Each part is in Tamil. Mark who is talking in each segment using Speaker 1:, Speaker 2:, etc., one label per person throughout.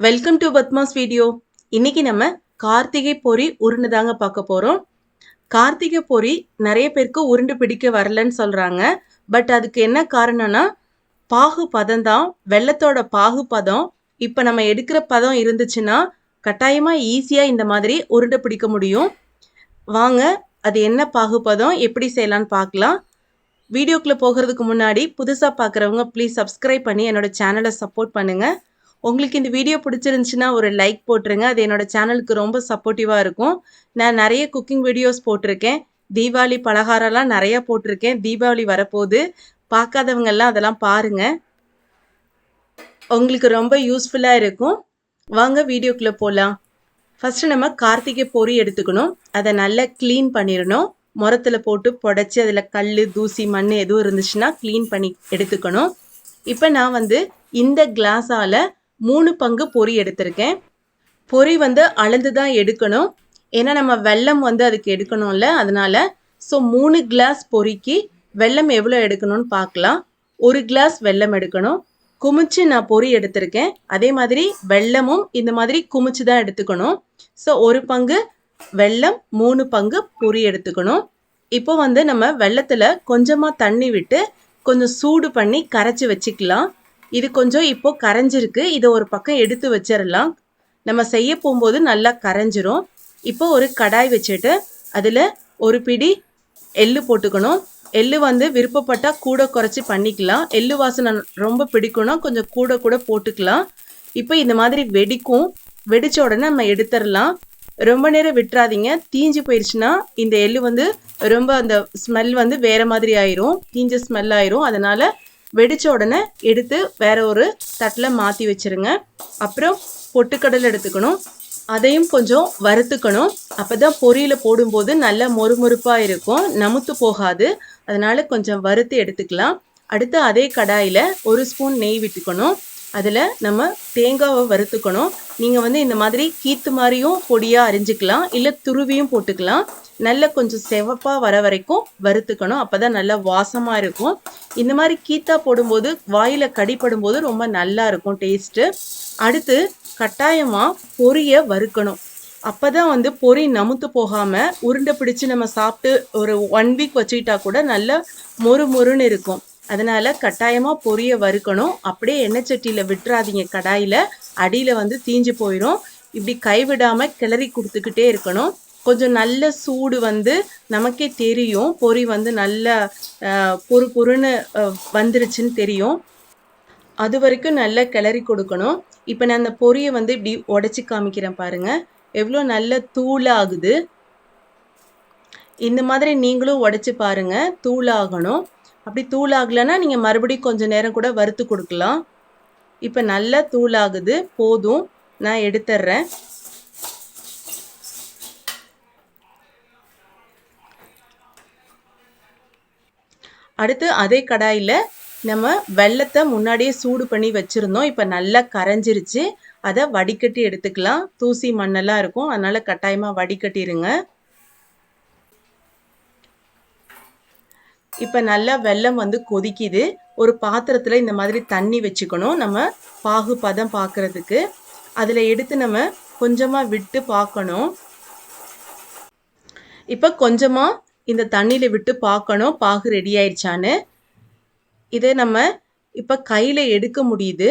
Speaker 1: வெல்கம் டு பத்மாஸ் வீடியோ இன்னைக்கு நம்ம கார்த்திகை பொரி உருண்டு தாங்க பார்க்க போகிறோம் கார்த்திகை பொரி நிறைய பேருக்கு உருண்டு பிடிக்க வரலன்னு சொல்கிறாங்க பட் அதுக்கு என்ன காரணம்னா பாகு பதம் தான் வெள்ளத்தோட பாகு பதம். இப்போ நம்ம எடுக்கிற பதம் இருந்துச்சுன்னா கட்டாயமாக ஈஸியாக இந்த மாதிரி உருண்டை பிடிக்க முடியும். வாங்க அது என்ன பாகுபதம் எப்படி செய்யலான்னு பார்க்கலாம். வீடியோக்குள்ளே போகிறதுக்கு முன்னாடி புதுசாக பார்க்குறவங்க ப்ளீஸ் சப்ஸ்கிரைப் பண்ணி என்னோட சேனலை சப்போர்ட் பண்ணுங்கள் உங்களுக்கு இந்த வீடியோ பிடிச்சிருந்துச்சுன்னா ஒரு லைக் போட்டுருங்க. அது என்னோடய சேனலுக்கு ரொம்ப சப்போர்ட்டிவாக இருக்கும். நான் நிறைய குக்கிங் வீடியோஸ் போட்டிருக்கேன். தீபாவளி பலகாரம்லாம் நிறையா போட்டிருக்கேன். தீபாவளி வரப்போகுது. பார்க்காதவங்கெல்லாம் அதெல்லாம் பாருங்கள் உங்களுக்கு ரொம்ப யூஸ்ஃபுல்லாக இருக்கும். வாங்க வீடியோக்குள்ளே போகலாம் ஃபஸ்ட்டு நம்ம கார்த்திகை பொரி எடுத்துக்கணும். அதை நல்லா க்ளீன் பண்ணிடணும். முரத்தில் போட்டு புடச்சி அதில் கல் தூசி மண் எதுவும் இருந்துச்சுன்னா க்ளீன் பண்ணி எடுத்துக்கணும். இப்போ நான் வந்து இந்த கிளாஸால் மூணு பங்கு பொரி எடுத்திருக்கேன். பொரி வந்து அளந்து தான் எடுக்கணும். ஏன்னா நம்ம வெல்லம் வந்து அதுக்கு எடுக்கணும்ல அதனால. ஸோ மூணு கிளாஸ் பொரிக்கு வெல்லம் எவ்வளோ எடுக்கணும்னு பார்க்கலாம். ஒரு கிளாஸ் வெல்லம் எடுக்கணும். குமிச்சு நான் பொரி எடுத்திருக்கேன். அதே மாதிரி வெல்லமும் இந்த மாதிரி குமிச்சு தான் எடுத்துக்கணும். ஸோ ஒரு பங்கு வெல்லம் மூணு பங்கு பொரி எடுத்துக்கணும். இப்போ வந்து நம்ம வெள்ளத்தில் கொஞ்சமாக தண்ணி விட்டு கொஞ்சம் சூடு பண்ணி கரைச்சி வச்சுக்கலாம். இது கொஞ்சம் இப்போ கரைஞ்சிருக்கு. இதை ஒரு பக்கம் எடுத்து வச்சிடலாம் நம்ம செய்ய போகும்போது நல்லா கரைஞ்சிரும். இப்போ ஒரு கடாய் வச்சுட்டு அதில் ஒரு பிடி எள்ளு போட்டுக்கணும். எள்ளு வந்து விருப்பப்பட்டால் கூட குறைச்சி பண்ணிக்கலாம். எள்ளு வாசனை ரொம்ப பிடிக்கும்னா கொஞ்சம் கூட கூட போட்டுக்கலாம். இப்போ இந்த மாதிரி வெடிக்கும். வெடித்த உடனே நம்ம எடுத்துடலாம் ரொம்ப நேரம் விட்டுறாதீங்க. தீஞ்சு போயிடுச்சுன்னா இந்த எள்ளு வந்து ரொம்ப அந்த ஸ்மெல் வந்து வேறு மாதிரி ஆயிரும். தீஞ்ச ஸ்மெல் ஆயிரும். அதனால் வெடிச்ச உடனே எடுத்து வேற ஒரு தட்டில் மாற்றி வச்சிருங்க. அப்புறம் பொட்டுக்கடலை எடுத்துக்கணும். அதையும் கொஞ்சம் வறுத்துக்கணும். அப்போ தான் பொரியில் போடும்போது நல்ல மொறுமொறுப்பாக இருக்கும். நமுத்து போகாது. அதனால் கொஞ்சம் வறுத்து எடுத்துக்கலாம். அடுத்து அதே கடாயில் ஒரு ஸ்பூன் நெய் விட்டுக்கணும். அதில் நம்ம தேங்காவை வறுத்துக்கணும். நீங்கள் வந்து இந்த மாதிரி கீத்து மாதிரியும் பொடியாக அரிஞ்சிக்கலாம். இல்லை துருவியும் போட்டுக்கலாம். நல்லா கொஞ்சம் செவப்பாக வர வரைக்கும் வறுத்துக்கணும். அப்போ தான் நல்லா வாசமாக இருக்கும். இந்த மாதிரி கீத்தா போடும்போது வாயில் கடிப்படும் போது ரொம்ப நல்லா இருக்கும் டேஸ்ட்டு. அடுத்து கட்டாயமாக பொரியை வறுக்கணும். அப்போ தான் வந்து பொரி நமுத்து போகாமல் உருண்டை பிடிச்சு நம்ம சாப்பிட்டு ஒரு ஒன் வீக் வச்சுக்கிட்டா கூட நல்லா மொறு மொறுன்னு இருக்கும். அதனால் கட்டாயமாக பொரிய வறுக்கணும். அப்படியே எண்ணெய் சட்டியில் விட்டுறாதீங்க. கடாயில் அடியில் வந்து தீஞ்சு போயிடும் இப்படி கைவிடாமல் கிளறி கொடுத்துக்கிட்டே இருக்கணும். கொஞ்சம் நல்ல சூடு வந்து நமக்கே தெரியும். பொரி வந்து நல்ல பொறு பொறுன்னு வந்துருச்சுன்னு தெரியும். அது வரைக்கும் நல்லா கிளறி கொடுக்கணும். இப்போ நான் அந்த பொரியை வந்து இப்படி உடச்சி காமிக்கிறேன் பாருங்கள் எவ்வளோ நல்ல தூளாகுது. இந்த மாதிரி நீங்களும் உடச்சி பாருங்கள் தூளாகணும். அப்படி தூளாகலைன்னா நீங்கள் மறுபடியும் கொஞ்சம் நேரம் கூட வறுத்து கொடுக்கலாம். இப்போ நல்லா தூளாகுது போதும். நான் எடுத்துட்றேன் அடுத்து அதே கடாயில் நம்ம வெள்ளத்தை முன்னாடியே சூடு பண்ணி வச்சுருந்தோம். இப்போ நல்லா கரைஞ்சிருச்சு. அதை வடிகட்டி எடுத்துக்கலாம். தூசி மண்ணெல்லாம் இருக்கும். அதனால் கட்டாயமாக வடிகட்டிடுங்க இப்போ நல்லா வெல்லம் வந்து கொதிக்குது. ஒரு பாத்திரத்தில் இந்த மாதிரி தண்ணி வச்சுக்கணும். நம்ம பாகு பதம் பார்க்கறதுக்கு அதில் எடுத்து நம்ம கொஞ்சமாக விட்டு பார்க்கணும் இப்போ கொஞ்சமாக இந்த தண்ணியில் விட்டு பார்க்கணும் பாகு ரெடி ஆயிடுச்சான்னு. இதை நம்ம இப்போ கையில் எடுக்க முடியுது.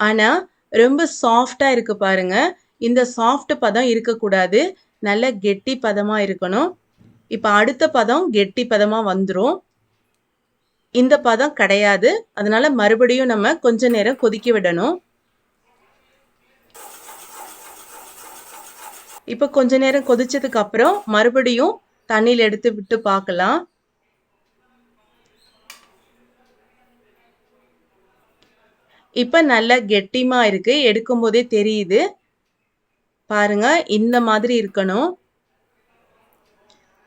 Speaker 1: ஆனால் ரொம்ப சாஃப்டாக இருக்குது பாருங்க. இந்த சாஃப்ட் பதம் இருக்கக்கூடாது. நல்ல கெட்டி பதமாக இருக்கணும். இப்போ அடுத்த பதம் கெட்டி பதமாக வந்துடும் இந்த பதம் கிடையாது. அதனால மறுபடியும் நம்ம கொஞ்ச நேரம் கொதிக்க விடணும். இப்போ கொஞ்ச நேரம் கொதிச்சதுக்கு அப்புறம் மறுபடியும் தண்ணியில் எடுத்து விட்டு பார்க்கலாம். இப்போ நல்லா கெட்டியமாக இருக்குது எடுக்கும் போதே தெரியுது. பாருங்க இந்த மாதிரி இருக்கணும்.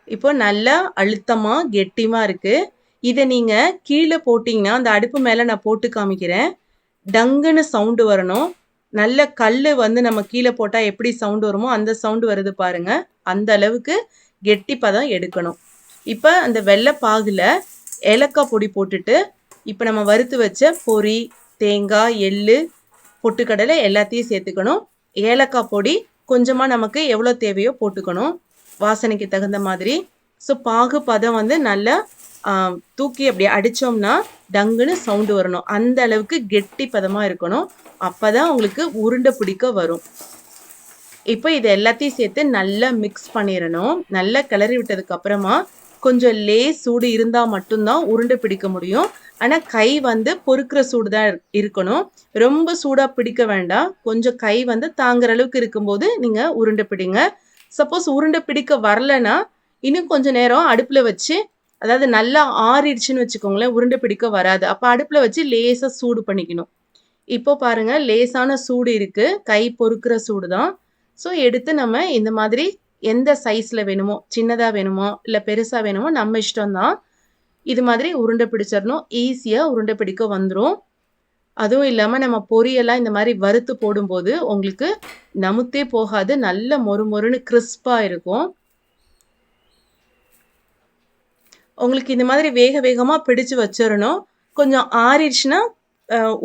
Speaker 1: இப்போ நல்லா அழுத்தமாக கெட்டியமாக இருக்குது இதை நீங்கள் கீழே போட்டிங்கன்னா அந்த அடுப்பு மேலே நான் போட்டு காமிக்கிறேன். டங்குன்னு சவுண்டு வரணும். நல்ல கல் வந்து நம்ம கீழே போட்டால் எப்படி சவுண்டு வருமோ அந்த சவுண்டு வருது பாருங்க. அந்த அளவுக்கு கெட்டிப்பாக தான் எடுக்கணும். இப்போ அந்த வெள்ளை பாகில் ஏலக்காய் பொடி போட்டுட்டு இப்போ நம்ம வறுத்து வச்ச பொரி தேங்காய் எள்ளு பொட்டுக்கடலை எல்லாத்தையும் சேர்த்துக்கணும். ஏலக்காய் பொடி கொஞ்சமாக நமக்கு எவ்வளோ தேவையோ போட்டுக்கணும். வாசனைக்கு தகுந்த மாதிரி. ஸோ பாகு பதம் வந்து நல்லா ஆஹ், தூக்கி அப்படி அடித்தோம்னா டங்குன்னு சவுண்டு வரணும். அந்த அளவுக்கு கெட்டி பதமாக இருக்கணும். அப்போ தான் உங்களுக்கு உருண்டை பிடிக்க வரும். இப்போ இது எல்லாத்தையும் சேர்த்து நல்லா மிக்ஸ் பண்ணிடணும். நல்லா கிளறி விட்டதுக்கு அப்புறமா கொஞ்சம் லே சூடு இருந்தால் மட்டும்தான் உருண்டை பிடிக்க முடியும். ஆனால் கை வந்து பொறுக்கிற சூடு தான் இருக்கணும். ரொம்ப சூடாக பிடிக்க வேண்டாம். கொஞ்சம் கை வந்து தாங்குற அளவுக்கு இருக்கும்போது நீங்கள் உருண்டை பிடிங்க. சப்போஸ் உருண்டை பிடிக்க வரலன்னா இன்னும் கொஞ்சம் நேரம் அடுப்பில் வச்சு அதாவது நல்லா ஆறிடுச்சுன்னு வச்சுக்கோங்களேன் உருண்டை பிடிக்க வராது. அப்போ அடுப்பில் வச்சு லேசாக சூடு பண்ணிக்கணும். இப்போ பாருங்கள் லேசான சூடு இருக்குது கை பொறுக்கிற சூடு தான். ஸோ எடுத்து நம்ம இந்த மாதிரி எந்த சைஸில் வேணுமோ சின்னதாக வேணுமோ இல்லை பெருசாக வேணுமோ நம்ம இஷ்டம்தான். இது மாதிரி உருண்டை பிடிச்சிடணும். ஈஸியாக உருண்டை பிடிக்க வந்துடும் அதுவும் இல்லாமல் நம்ம பொரியெல்லாம் இந்த மாதிரி வறுத்து போடும்போது உங்களுக்கு நமுத்தே போகாது நல்ல மொறு மொறுன்னு கிறிஸ்பாக இருக்கும். உங்களுக்கு இந்த மாதிரி வேக வேகமாக பிடிச்சு வச்சிடணும் கொஞ்சம் ஆறிடுச்சுன்னா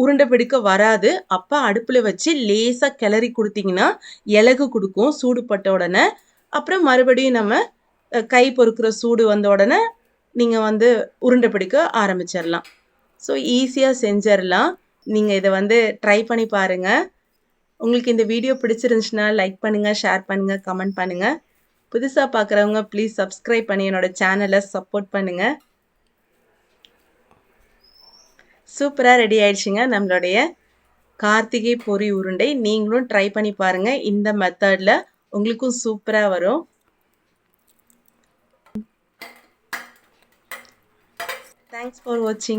Speaker 1: உருண்டை பிடிக்க வராது. அப்போ அடுப்பில் வச்சு லேசாக கிளறி கொடுத்தீங்கன்னா இலகு கொடுக்கும் சூடு பட்ட உடனே. அப்புறம் மறுபடியும் நம்ம கை பொறுக்கிற சூடு வந்த உடனே நீங்கள் வந்து உருண்டை பிடிக்க ஆரம்பிச்சிடலாம் ஸோ ஈஸியாக செஞ்சிடலாம் நீங்கள் இதை வந்து ட்ரை பண்ணி பாருங்கள் உங்களுக்கு இந்த வீடியோ பிடிச்சிருந்துச்சுன்னா லைக் பண்ணுங்கள் ஷேர் பண்ணுங்கள் கமெண்ட் பண்ணுங்கள் புதுசாக பார்க்குறவங்க ப்ளீஸ் சப்ஸ்கிரைப் பண்ணி என்னோட சேனலை சப்போர்ட் பண்ணுங்கள் சூப்பராக ரெடி ஆயிடுச்சுங்க. நம்மளுடைய கார்த்திகை பொரி உருண்டை. நீங்களும் ட்ரை பண்ணி பாருங்கள் இந்த மெத்தடில் உங்களுக்கும் சூப்பராக வரும். தேங்க்ஸ் ஃபார் வாட்சிங்